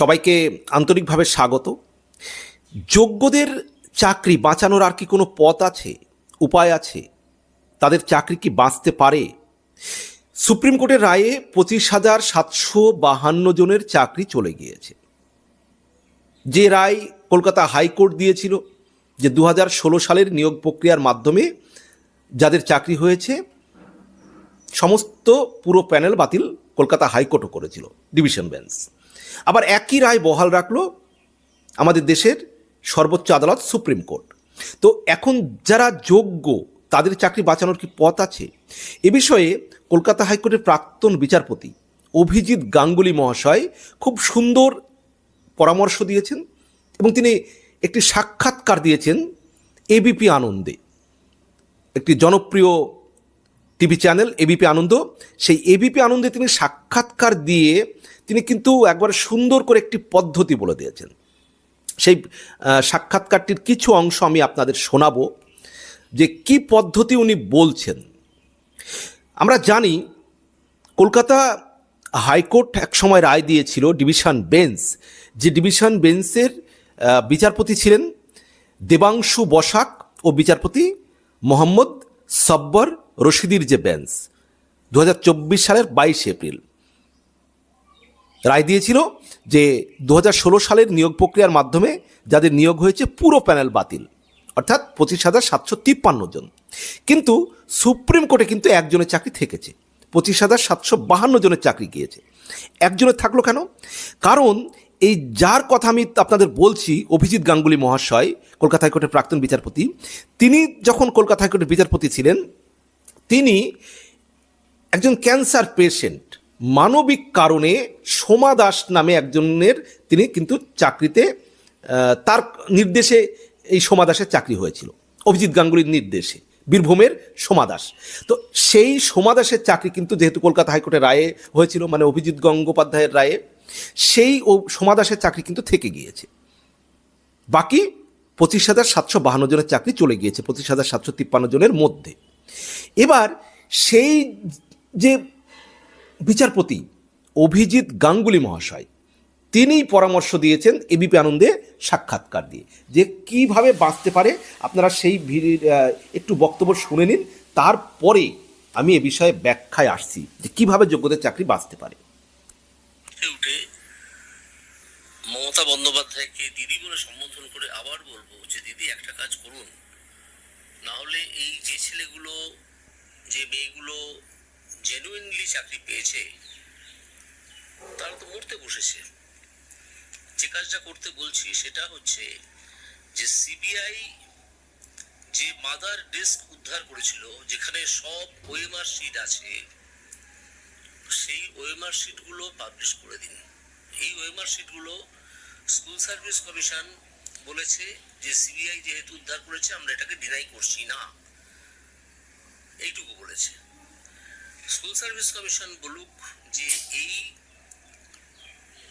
সবাইকে আন্তরিকভাবে স্বাগত। যোগ্যদের চাকরি বাঁচানোর আর কি কোনো পথ আছে? উপায় আছে? তাদের চাকরি কি বাঁচতে পারে? সুপ্রিম কোর্টের রায়ে পঁচিশ হাজার সাতশো বাহান্ন জনের চাকরি চলে গিয়েছে। যে রায় কলকাতা হাইকোর্ট দিয়েছিল যে দু হাজার ষোলো সালের নিয়োগ প্রক্রিয়ার মাধ্যমে যাদের চাকরি হয়েছে, সমস্ত পুরো প্যানেল বাতিল কলকাতা হাইকোর্টও করেছিল, ডিভিশন বেঞ্চ। আবার একই রায় বহাল রাখল আমাদের দেশের সর্বোচ্চ আদালত সুপ্রিম কোর্ট। তো এখন যারা যোগ্য, তাদের চাকরি বাঁচানোর কি পথ আছে? এ বিষয়ে কলকাতা হাইকোর্টের প্রাক্তন বিচারপতি অভিজিৎ গাঙ্গুলি মহাশয় খুব সুন্দর পরামর্শ দিয়েছেন এবং তিনি একটি সাক্ষাৎকার দিয়েছেন এবিপি আনন্দে। একটি জনপ্রিয় টিভি চ্যানেল এবিপি আনন্দ। সেই এবিপি আনন্দে তিনি সাক্ষাৎকার দিয়ে তিনি কিন্তু একবার সুন্দর করে একটি পদ্ধতি বলে দিয়েছেন। সেই সাক্ষাৎকারটির কিছু অংশ আমি আপনাদের শোনাবো, যে কি পদ্ধতি উনি বলছেন। আমরা জানি, কলকাতা হাইকোর্ট একসময় রায় দিয়েছিল ডিভিশন বেঞ্চ, যে ডিভিশন বেঞ্চের বিচারপতি ছিলেন দেবাংশু বসাক ও বিচারপতি মোহাম্মদ সব্বর রশিদির যে বেঞ্চ দু হাজার চব্বিশ সালের বাইশে এপ্রিল। রায় দিয়েছিল যে দু হাজার ষোলো সালের নিয়োগ প্রক্রিয়ার মাধ্যমে যাদের নিয়োগ হয়েছে পুরো প্যানেল বাতিল, অর্থাৎ পঁচিশ হাজার সাতশো তিপ্পান্ন জন। কিন্তু সুপ্রিম কোর্টে কিন্তু একজনের চাকরি থেকেছে, পঁচিশ হাজার সাতশো বাহান্ন জনের চাকরি গিয়েছে। একজনের থাকল কেন? কারণ এই যার কথা আমি আপনাদের বলছি, অভিজিৎ গাঙ্গুলি মহাশয়, কলকাতা হাইকোর্টের প্রাক্তন বিচারপতি, তিনি যখন কলকাতা হাইকোর্টের বিচারপতি ছিলেন তিনি একজন ক্যান্সার পেশেন্ট। মানবিক কারণে সোমা দাস নামে একজনের তিনি কিন্তু চাকরিতে তার নির্দেশে এই সোমা দাসের চাকরি হয়েছিল। অভিজিৎ গাঙ্গুলির নির্দেশে, বীরভূমের সোমা দাস। তো সেই সোমা দাসের চাকরি কিন্তু যেহেতু কলকাতা হাইকোর্টের রায়ে হয়েছিল মানে অভিজিৎ গঙ্গোপাধ্যায়ের রায়ে, সেই সোমা দাসের চাকরি কিন্তু থেকে গিয়েছে। বাকি পঁচিশ হাজার সাতশো বাহান্ন জনের চাকরি চলে গিয়েছে, পঁচিশ হাজার সাতশো তিপ্পান্ন জনের মধ্যে। এবার সেই যে বিচারপতি অভিজিৎ গাঙ্গুলি মহাশয় তিনি পরামর্শ দিয়েছেন এবিপি আনন্দে সাক্ষাৎকার দিয়ে যে কীভাবে বাঁচতে পারে। আপনারা সেই একটু বক্তব্য শুনে নিন। তারপরে আমি এ বিষয়ে ব্যাখ্যায় আসছি যে কীভাবে যোগ্যদের চাকরি বাঁচতে পারে। মমতা বন্দ্যোপাধ্যায়কে দিদি বলে সম্বোধন করে আবার বলব যে, দিদি, একটা কাজ করুন। না হলে এই যে ছেলেগুলো, যে মেয়েগুলো জেনুইনলি চাকরি পেয়েছে, তারা তো মরতে বসেছে। যে কাজটা করতে বলছি সেটা হচ্ছে যে সিবিআই যে মাদার ডেস্ক উদ্ধার করেছিল, যেখানে সব ওএমআর শিট আছে, সেই ওএমআর শিটগুলো পাবলিশ করে দিন। এই ওএমআর শিটগুলো স্কুল সার্ভিস কমিশন বলেছে যে সিবিআই যেহেতু উদ্ধার করেছে, আমরা এটাকে ডিনাই করছি না। এইটুকু বলেছে। স্কুল সার্ভিস কমিশন বলুক যে এই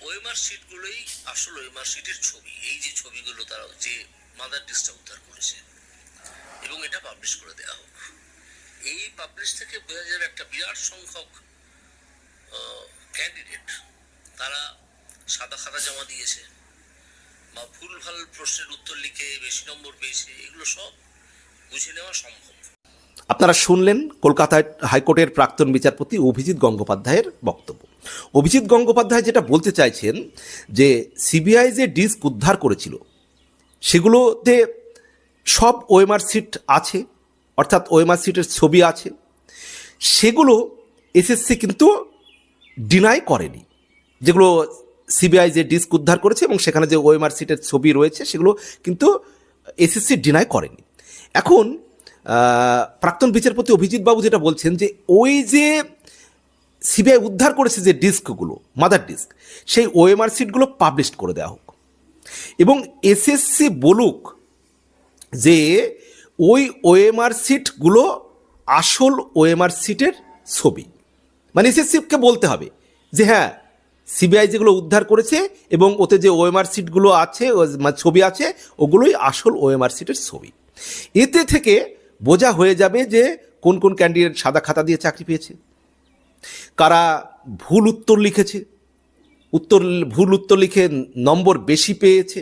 ওএমআর শিটগুলোই আসল ওএমআর শিটের ছবি। এই যে ছবিগুলো তারা যে মাদার ডিস্কটা উদ্ধার করেছে। এবং এটা পাবলিশ করে দেওয়া হোক। এই পাবলিশ থেকে বোঝা যাবে একটা বিরাট সংখ্যক ক্যান্ডিডেট তারা সাদা খাতা জমা দিয়েছে। বা ভুলভাল প্রশ্নের উত্তর লিখে বেশি নম্বর পেয়েছে, এগুলো সব বুঝে নেওয়া সম্ভব। আপনারা শুনলেন কলকাতায় হাইকোর্টের প্রাক্তন বিচারপতি অভিজিৎ গঙ্গোপাধ্যায়ের বক্তব্য। অভিজিৎ গঙ্গোপাধ্যায় যেটা বলতে চাইছেন যে সিবিআই যে ডিস্ক উদ্ধার করেছিল, সেগুলোতে সব ওএমআর সিট আছে, অর্থাৎ ওএমআর সিটের ছবি আছে, সেগুলো এসএসসি কিন্তু ডিনাই করেনি, যেগুলো সিবিআই যে ডিস্ক উদ্ধার করেছে এবং সেখানে যে ওএমআর সিটের ছবি রয়েছে, সেগুলো কিন্তু এসএসসি ডিনাই করেনি। এখন প্রাক্তন বিচারপতি অভিজিৎ বাবু যেটা বলছেন যে, ওই যে সিবিআই উদ্ধার করেছে যে ডিস্কগুলো মাদার ডিস্ক সেই ওএমআর সিটগুলো পাবলিশ করে দেওয়া হোক। এবং এসএসসি বলুক যে, ওই ওএমআর সিটগুলো আসল ওএমআর সিটের ছবি। মানে এসএসসিকে বলতে হবে যে হ্যাঁ সিবিআই যেগুলো উদ্ধার করেছে এবং ওতে যে ওএমআর সিটগুলো আছে মানে ছবি আছে, ওগুলোই আসল ওএমআর সিটের ছবি। এতে থেকে বোঝা হয়ে যাবে যে কোন কোন ক্যান্ডিডেট সাদা খাতা দিয়ে চাকরি পেয়েছে, কারা ভুল উত্তর লিখেছে, উত্তর, ভুল উত্তর লিখে নম্বর বেশি পেয়েছে,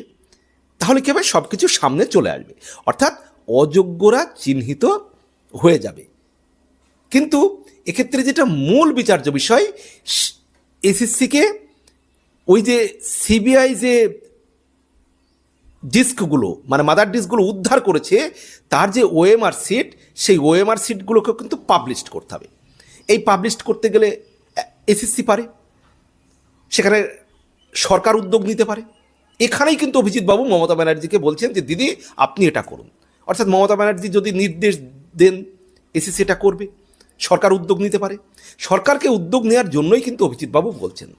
তাহলে কী হবে? সব কিছু সামনে চলে আসবে। অর্থাৎ অযোগ্যরা চিহ্নিত হয়ে যাবে। কিন্তু এক্ষেত্রে যেটা মূল বিচার্য বিষয় এসএসসিকে ওই যে সিবিআই যে ডিস্কগুলো মানে মাদার ডিস্কগুলো উদ্ধার করেছে, তার যে ওএমআর সিট সেই ওএমআর সিটগুলোকে কিন্তু পাবলিশ করতে হবে। এই পাবলিশ করতে গেলে এসএসসি পারে, সেখানে সরকার উদ্যোগ নিতে পারে। এখানেই কিন্তু অভিজিৎবাবু মমতা ব্যানার্জিকে বলছেন যে, দিদি, আপনি এটা করুন। অর্থাৎ মমতা ব্যানার্জি যদি নির্দেশ দেন, এসএসসি এটা করবে। সরকার উদ্যোগ নিতে পারে। সরকারকে উদ্যোগ নেওয়ার জন্যই কিন্তু অভিজিৎবাবু বলছেন।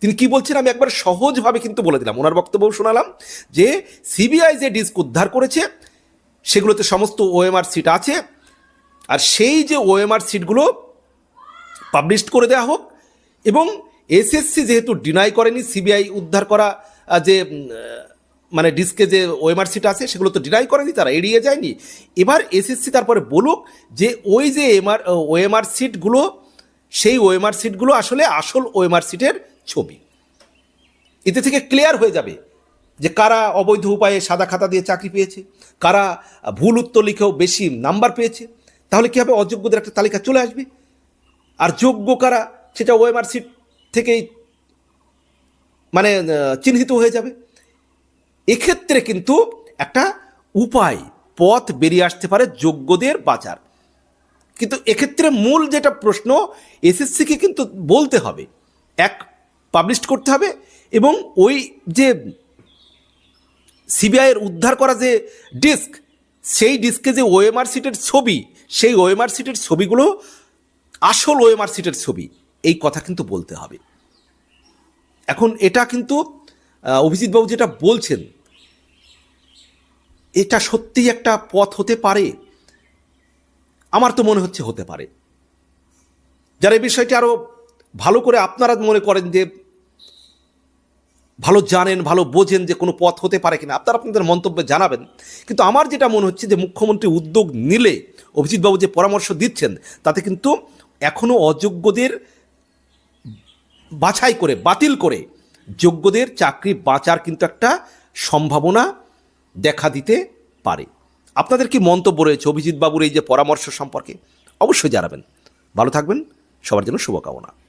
তিনি কি বলছেন আমি একবার সহজভাবে কিন্তু বলে দিলাম, ওনার বক্তব্য শোনালাম যে সিবিআই যে ডিস্ক উদ্ধার করেছে, সেগুলোতে সমস্ত ওএমআর সিট আছে, আর সেই যে ওএমআর সিটগুলো পাবলিশ করে দেওয়া হোক, এবং এসএসসি যেহেতু ডিনাই করেনি, সিবিআই উদ্ধার করা যে মানে ডিস্কে যে ওএমআর সিট আছে, সেগুলো তো ডিনাই করেনি, তারা এড়িয়ে যায়নি। এবার এসএসসি তারপরে বলুক যে ওই যে এমআর ওএমআর সিটগুলো সেই ওএমআর সিটগুলো আসলে আসল ওএমআর সিটের ছবি। এতে থেকে ক্লিয়ার হয়ে যাবে যে কারা অবৈধ উপায়ে সাদা খাতা দিয়ে চাকরি পেয়েছে, কারা ভুল উত্তর লিখেও বেশি নাম্বার পেয়েছে, তাহলে কী হবে? অযোগ্যদের একটা তালিকা চলে আসবে। আর যোগ্য কারা, সেটা ওএমআর সিট থেকেই মানে চিহ্নিত হয়ে যাবে। এক্ষেত্রে কিন্তু একটা উপায়, পথ বেরিয়ে আসতে পারে যোগ্যদের বাজার কিন্তু এক্ষেত্রে মূল যেটা প্রশ্ন, এসএসসিকে কিন্তু বলতে হবে। এক পাবলিশ করতে হবে এবং ওই যে সিবিআইয়ের উদ্ধার করা যে ডিস্ক, সেই ডিস্কে যে ওএমআর সিটের ছবি, সেই ওএমআর সিটের ছবিগুলো, আসল ওএমআর সিটের ছবি, এই কথা কিন্তু বলতে হবে। এখন এটা কিন্তু অভিজিৎবাবু যেটা বলছেন এটা সত্যিই একটা পথ হতে পারে? আমার তো মনে হচ্ছে হতে পারে। যারা এই বিষয়টি আরও ভালো করে আপনারা মনে করেন যে, ভালো জানেন, ভালো বোঝেন যে কোনো পথ হতে পারে কিনা, আপনারা আপনাদের মন্তব্যে জানাবেন। কিন্তু আমার যেটা মনে হচ্ছে যে, মুখ্যমন্ত্রী উদ্যোগ নিলে, অভিজিৎবাবু যে পরামর্শ দিচ্ছেন, তাতে কিন্তু এখনও অযোগ্যদের বাছাই করে, বাতিল করে যোগ্যদের চাকরি বাঁচার কিন্তু একটা সম্ভাবনা দেখা দিতে পারে। আপনাদের কি মন্তব্য রয়েছে অভিজিৎ বাবুর এই যে পরামর্শ সম্পর্কে? অবশ্যই জানাবেন। ভালো থাকবেন। সবার জন্য শুভকামনা।